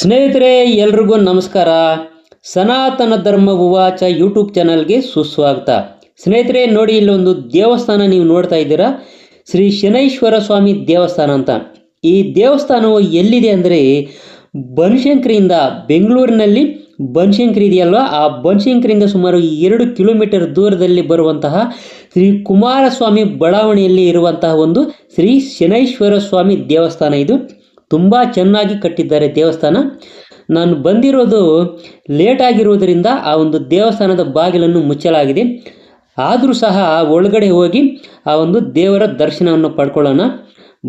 ಸ್ನೇಹಿತರೆ, ಎಲ್ರಿಗೂ ನಮಸ್ಕಾರ. ಸನಾತನ ಧರ್ಮ ಉವಾಚ ಯೂಟ್ಯೂಬ್ ಚಾನಲ್ಗೆ ಸುಸ್ವಾಗತ. ಸ್ನೇಹಿತರೆ, ನೋಡಿ, ಇಲ್ಲೊಂದು ದೇವಸ್ಥಾನ ನೀವು ನೋಡ್ತಾ ಇದ್ದೀರಾ? ಶ್ರೀ ಶನೈಶ್ವರ ಸ್ವಾಮಿ ದೇವಸ್ಥಾನ ಅಂತ. ಈ ದೇವಸ್ಥಾನವು ಎಲ್ಲಿದೆ ಅಂದರೆ, ಬನಶಂಕರಿಯಿಂದ ಬೆಂಗಳೂರಿನಲ್ಲಿ ಬನಶಂಕರಿ ಇದೆಯಲ್ವಾ? ಆ ಬನಶಂಕರಿಯಿಂದ ಸುಮಾರು ಎರಡು ಕಿಲೋಮೀಟರ್ ದೂರದಲ್ಲಿ ಬರುವಂತಹ ಶ್ರೀ ಕುಮಾರಸ್ವಾಮಿ ಬಡಾವಣೆಯಲ್ಲಿ ಇರುವಂತಹ ಒಂದು ಶ್ರೀ ಶನೈಶ್ವರ ಸ್ವಾಮಿ ದೇವಸ್ಥಾನ ಇದು. ತುಂಬ ಚೆನ್ನಾಗಿ ಕಟ್ಟಿದ್ದಾರೆ ದೇವಸ್ಥಾನ. ನಾನು ಬಂದಿರೋದು ಲೇಟ್ ಆಗಿರುವುದರಿಂದ ಆ ಒಂದು ದೇವಸ್ಥಾನದ ಬಾಗಿಲನ್ನು ಮುಚ್ಚಲಾಗಿದೆ. ಆದರೂ ಸಹ ಒಳಗಡೆ ಹೋಗಿ ಆ ಒಂದು ದೇವರ ದರ್ಶನವನ್ನು ಪಡ್ಕೊಳ್ಳೋಣ.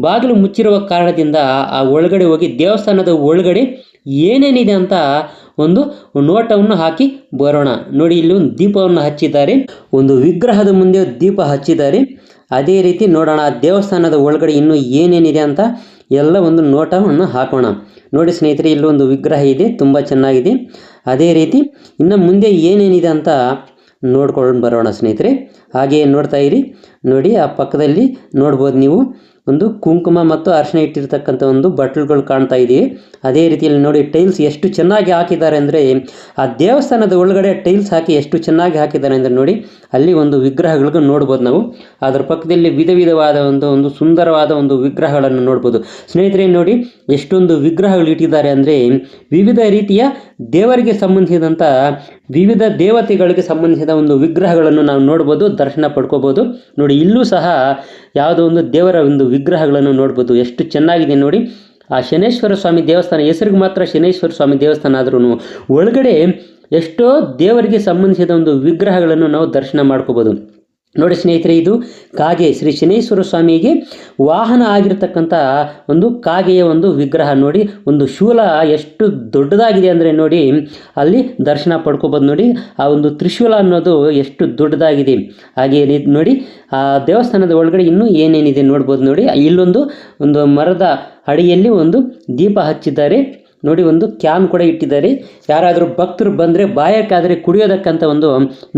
ಬಾಗಿಲು ಮುಚ್ಚಿರುವ ಕಾರಣದಿಂದ ಆ ಒಳಗಡೆ ಹೋಗಿ ದೇವಸ್ಥಾನದ ಒಳಗಡೆ ಏನೇನಿದೆ ಅಂತ ಒಂದು ನೋಟವನ್ನು ಹಾಕಿ ಬರೋಣ. ನೋಡಿ, ಇಲ್ಲಿ ಒಂದು ದೀಪವನ್ನು ಹಚ್ಚಿದ್ದಾರೆ. ಒಂದು ವಿಗ್ರಹದ ಮುಂದೆ ದೀಪ ಹಚ್ಚಿದ್ದಾರೆ. ಅದೇ ರೀತಿ ನೋಡೋಣ, ದೇವಸ್ಥಾನದ ಒಳಗಡೆ ಇನ್ನೂ ಏನೇನಿದೆ ಅಂತ ಎಲ್ಲ ಒಂದು ನೋಟವನ್ನು ಹಾಕೋಣ. ನೋಡಿ ಸ್ನೇಹಿತರೆ ಇಲ್ಲೊಂದು ವಿಗ್ರಹ ಇದೆ, ತುಂಬ ಚೆನ್ನಾಗಿದೆ. ಅದೇ ರೀತಿ ಇನ್ನು ಮುಂದೆ ಏನೇನಿದೆ ಅಂತ ನೋಡ್ಕೊಂಡು ಬರೋಣ ಸ್ನೇಹಿತರೆ. ಹಾಗೆಯೇ ನೋಡ್ತಾ ಇರಿ. ನೋಡಿ, ಆ ಪಕ್ಕದಲ್ಲಿ ನೋಡ್ಬೋದು ನೀವು. ಒಂದು ಕುಂಕುಮ ಮತ್ತು ಅರಿಶಿನ ಇಟ್ಟಿರ್ತಕ್ಕಂಥ ಒಂದು ಬಟ್ಲುಗಳು ಕಾಣ್ತಾ ಇದೆಯೇ? ಅದೇ ರೀತಿಯಲ್ಲಿ ನೋಡಿ, ಟೈಲ್ಸ್ ಎಷ್ಟು ಚೆನ್ನಾಗಿ ಹಾಕಿದ್ದಾರೆ ಅಂದರೆ, ಆ ದೇವಸ್ಥಾನದ ಒಳಗಡೆ ಟೈಲ್ಸ್ ಹಾಕಿ ಎಷ್ಟು ಚೆನ್ನಾಗಿ ಹಾಕಿದ್ದಾರೆ ಅಂದರೆ ನೋಡಿ, ಅಲ್ಲಿ ಒಂದು ವಿಗ್ರಹಗಳಿಗೂ ನೋಡ್ಬೋದು ನಾವು. ಅದರ ಪಕ್ಕದಲ್ಲಿ ವಿಧ ವಿಧವಾದ ಒಂದು ಒಂದು ಸುಂದರವಾದ ಒಂದು ವಿಗ್ರಹಗಳನ್ನು ನೋಡ್ಬೋದು. ಸ್ನೇಹಿತರೆ, ನೋಡಿ, ಎಷ್ಟೊಂದು ವಿಗ್ರಹಗಳು ಇಟ್ಟಿದ್ದಾರೆ ಅಂದರೆ, ವಿವಿಧ ರೀತಿಯ ದೇವರಿಗೆ ಸಂಬಂಧಿಸಿದಂಥ ವಿವಿಧ ದೇವತೆಗಳಿಗೆ ಸಂಬಂಧಿಸಿದ ಒಂದು ವಿಗ್ರಹಗಳನ್ನು ನಾವು ನೋಡ್ಬೋದು, ದರ್ಶನ ಪಡ್ಕೋಬೋದು. ನೋಡಿ, ಇಲ್ಲೂ ಸಹ ಯಾವುದೋ ಒಂದು ದೇವರ ಒಂದು ವಿಗ್ರಹಗಳನ್ನು ನೋಡ್ಬೋದು. ಎಷ್ಟು ಚೆನ್ನಾಗಿದೆ ನೋಡಿ. ಆ ಶನೇಶ್ವರ ಸ್ವಾಮಿ ದೇವಸ್ಥಾನ, ಹೆಸರಿಗೆ ಮಾತ್ರ ಶನೇಶ್ವರ ಸ್ವಾಮಿ ದೇವಸ್ಥಾನ ಆದ್ರೂ ಒಳಗಡೆ ಎಷ್ಟೋ ದೇವರಿಗೆ ಸಂಬಂಧಿಸಿದ ಒಂದು ವಿಗ್ರಹಗಳನ್ನು ನಾವು ದರ್ಶನ ಮಾಡ್ಕೋಬೋದು. ನೋಡಿ ಸ್ನೇಹಿತರೆ, ಇದು ಕಾಗೆ. ಶ್ರೀ ಶನೇಶ್ವರ ಸ್ವಾಮಿಗೆ ವಾಹನ ಆಗಿರತಕ್ಕಂಥ ಒಂದು ಕಾಗೆಯ ಒಂದು ವಿಗ್ರಹ ನೋಡಿ, ಒಂದು ಶೂಲ ಎಷ್ಟು ದೊಡ್ಡದಾಗಿದೆ ಅಂದರೆ ನೋಡಿ, ಅಲ್ಲಿ ದರ್ಶನ ಪಡ್ಕೋಬೋದು ನೋಡಿ, ಆ ಒಂದು ತ್ರಿಶೂಲ ಅನ್ನೋದು ಎಷ್ಟು ದೊಡ್ಡದಾಗಿದೆ. ಹಾಗೆ ನೋಡಿ, ಆ ದೇವಸ್ಥಾನದ ಒಳಗಡೆ ಇನ್ನೂ ಏನೇನಿದೆ ನೋಡ್ಬೋದು ನೋಡಿ, ಇಲ್ಲೊಂದು ಒಂದು ಮರದ ಅಡಿಯಲ್ಲಿ ಒಂದು ದೀಪ ಹಚ್ಚಿದ್ದಾರೆ. ನೋಡಿ, ಒಂದು ಕ್ಯಾನ್ ಕೂಡ ಇಟ್ಟಿದ್ದಾರೆ. ಯಾರಾದರೂ ಭಕ್ತರು ಬಂದರೆ ಬಾಯಕ್ಕಾದರೆ ಕುಡಿಯೋದಕ್ಕಂತ ಒಂದು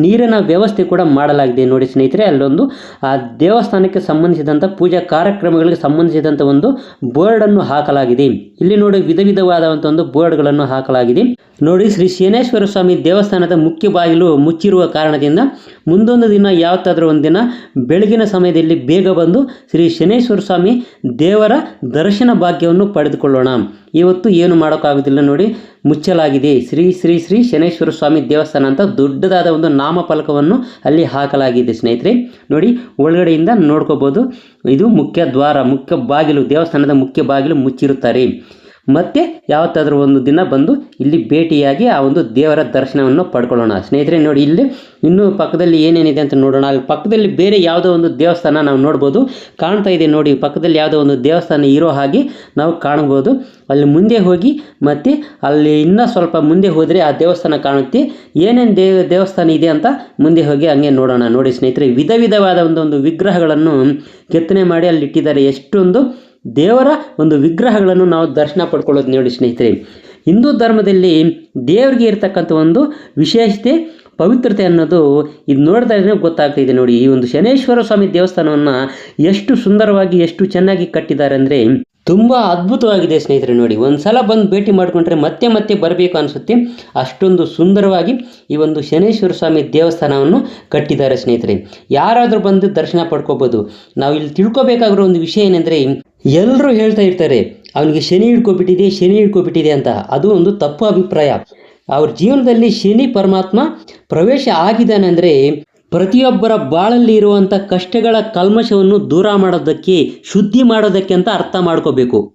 ನೀರಿನ ವ್ಯವಸ್ಥೆ ಕೂಡ ಮಾಡಲಾಗಿದೆ ನೋಡಿ ಸ್ನೇಹಿತರೆ. ಅಲ್ಲೊಂದು, ಆ ದೇವಸ್ಥಾನಕ್ಕೆ ಸಂಬಂಧಿಸಿದಂಥ ಪೂಜಾ ಕಾರ್ಯಕ್ರಮಗಳಿಗೆ ಸಂಬಂಧಿಸಿದಂಥ ಒಂದು ಬೋರ್ಡನ್ನು ಹಾಕಲಾಗಿದೆ. ಇಲ್ಲಿ ನೋಡಿ, ವಿಧ ವಿಧವಾದಂಥ ಒಂದು ಬೋರ್ಡ್ಗಳನ್ನು ಹಾಕಲಾಗಿದೆ. ನೋಡಿ, ಶ್ರೀ ಶನೇಶ್ವರ ಸ್ವಾಮಿ ದೇವಸ್ಥಾನದ ಮುಖ್ಯ ಬಾಗಿಲು ಮುಚ್ಚಿರುವ ಕಾರಣದಿಂದ ಮುಂದೊಂದು ದಿನ, ಯಾವತ್ತಾದರೂ ಒಂದು ದಿನ ಬೆಳಗಿನ ಸಮಯದಲ್ಲಿ ಬೇಗ ಬಂದು ಶ್ರೀ ಶನೇಶ್ವರ ಸ್ವಾಮಿ ದೇವರ ದರ್ಶನ ಭಾಗ್ಯವನ್ನು ಪಡೆದುಕೊಳ್ಳೋಣ. ಇವತ್ತು ಏನು ಮಾಡೋಕ್ಕಾಗೋದಿಲ್ಲ ನೋಡಿ, ಮುಚ್ಚಲಾಗಿದೆ. ಶ್ರೀ ಶ್ರೀ ಶ್ರೀ ಶನೇಶ್ವರ ಸ್ವಾಮಿ ದೇವಸ್ಥಾನ ಅಂತ ದೊಡ್ಡದಾದ ಒಂದು ನಾಮಫಲಕವನ್ನು ಅಲ್ಲಿ ಹಾಕಲಾಗಿದೆ ಸ್ನೇಹಿತರೆ. ನೋಡಿ, ಒಳಗಡೆಯಿಂದ ನೋಡ್ಕೋಬೋದು. ಇದು ಮುಖ್ಯ ದ್ವಾರ, ಮುಖ್ಯ ಬಾಗಿಲು, ದೇವಸ್ಥಾನದ ಮುಖ್ಯ ಬಾಗಿಲು ಮುಚ್ಚಿರುತ್ತಾರೆ. ಮತ್ತೆ ಯಾವತ್ತಾದರೂ ಒಂದು ದಿನ ಬಂದು ಇಲ್ಲಿ ಭೇಟಿಯಾಗಿ ಆ ಒಂದು ದೇವರ ದರ್ಶನವನ್ನು ಪಡ್ಕೊಳ್ಳೋಣ. ಸ್ನೇಹಿತರೆ, ನೋಡಿ ಇಲ್ಲಿ ಇನ್ನೂ ಪಕ್ಕದಲ್ಲಿ ಏನೇನಿದೆ ಅಂತ ನೋಡೋಣ. ಅಲ್ಲಿ ಪಕ್ಕದಲ್ಲಿ ಬೇರೆ ಯಾವುದೋ ಒಂದು ದೇವಸ್ಥಾನ ನಾವು ನೋಡ್ಬೋದು. ಕಾಣ್ತಾ ಇದೆ ನೋಡಿ, ಪಕ್ಕದಲ್ಲಿ ಯಾವುದೋ ಒಂದು ದೇವಸ್ಥಾನ ಇರೋ ಹಾಗೆ ನಾವು ಕಾಣ್ಬೋದು. ಅಲ್ಲಿ ಮುಂದೆ ಹೋಗಿ ಮತ್ತು ಅಲ್ಲಿ ಇನ್ನೂ ಸ್ವಲ್ಪ ಮುಂದೆ ಹೋದರೆ ಆ ದೇವಸ್ಥಾನ ಕಾಣುತ್ತೆ. ಏನೇನು ದೇವ ದೇವಸ್ಥಾನ ಇದೆ ಅಂತ ಮುಂದೆ ಹೋಗಿ ಹಂಗೆ ನೋಡೋಣ. ನೋಡಿ ಸ್ನೇಹಿತರೆ, ವಿಧ ವಿಧವಾದ ಒಂದು ಒಂದು ವಿಗ್ರಹಗಳನ್ನು ಕೆತ್ತನೆ ಮಾಡಿ ಅಲ್ಲಿ ಇಟ್ಟಿದ್ದಾರೆ ಎಷ್ಟೊಂದು ದೇವರ ಒಂದು ವಿಗ್ರಹಗಳನ್ನು ನಾವು ದರ್ಶನ ಪಡ್ಕೊಳ್ಳೋದು ನೋಡಿ ಸ್ನೇಹಿತರೆ. ಹಿಂದೂ ಧರ್ಮದಲ್ಲಿ ದೇವರಿಗೆ ಇರತಕ್ಕಂಥ ಒಂದು ವಿಶೇಷತೆ, ಪವಿತ್ರತೆ ಅನ್ನೋದು ಇದು ನೋಡ್ತಾ ಇದ್ರೆ ಗೊತ್ತಾಗ್ತಿದೆ ನೋಡಿ. ಈ ಒಂದು ಶನೇಶ್ವರ ಸ್ವಾಮಿ ದೇವಸ್ಥಾನವನ್ನು ಎಷ್ಟು ಸುಂದರವಾಗಿ, ಎಷ್ಟು ಚೆನ್ನಾಗಿ ಕಟ್ಟಿದ್ದಾರೆ ಅಂದರೆ ತುಂಬ ಅದ್ಭುತವಾಗಿದೆ ಸ್ನೇಹಿತರೆ ನೋಡಿ. ಒಂದು ಸಲ ಬಂದು ಭೇಟಿ ಮಾಡಿಕೊಂಡ್ರೆ ಮತ್ತೆ ಮತ್ತೆ ಬರಬೇಕು ಅನಿಸುತ್ತೆ. ಅಷ್ಟೊಂದು ಸುಂದರವಾಗಿ ಈ ಒಂದು ಶನೇಶ್ವರ ಸ್ವಾಮಿ ದೇವಸ್ಥಾನವನ್ನು ಕಟ್ಟಿದ್ದಾರೆ ಸ್ನೇಹಿತರೆ. ಯಾರಾದರೂ ಬಂದು ದರ್ಶನ ಪಡ್ಕೋಬೋದು. ನಾವು ಇಲ್ಲಿ ತಿಳ್ಕೊಬೇಕಾಗಿರೋ ಒಂದು ವಿಷಯ ಏನೆಂದರೆ ಎಲ್ಲರೂ ಹೇಳ್ತಾ ಇರ್ತಾರೆ, ಅವನಿಗೆ ಶನಿ ಹಿಡ್ಕೊಬಿಟ್ಟಿದೆ ಶನಿ ಹಿಡ್ಕೊಬಿಟ್ಟಿದೆ ಅಂತ. ಅದು ಒಂದು ತಪ್ಪು ಅಭಿಪ್ರಾಯ. ಅವ್ರ ಜೀವನದಲ್ಲಿ ಶನಿ ಪರಮಾತ್ಮ ಪ್ರವೇಶ ಆಗಿದ್ದಾನೆ ಅಂದರೆ ಪ್ರತಿಯೊಬ್ಬರ ಬಾಳಲ್ಲಿ ಇರುವಂಥ ಕಷ್ಟಗಳ ಕಲ್ಮಶವನ್ನು ದೂರ ಮಾಡೋದಕ್ಕೆ, ಶುದ್ಧಿ ಮಾಡೋದಕ್ಕೆ ಅಂತ ಅರ್ಥ ಮಾಡ್ಕೋಬೇಕು.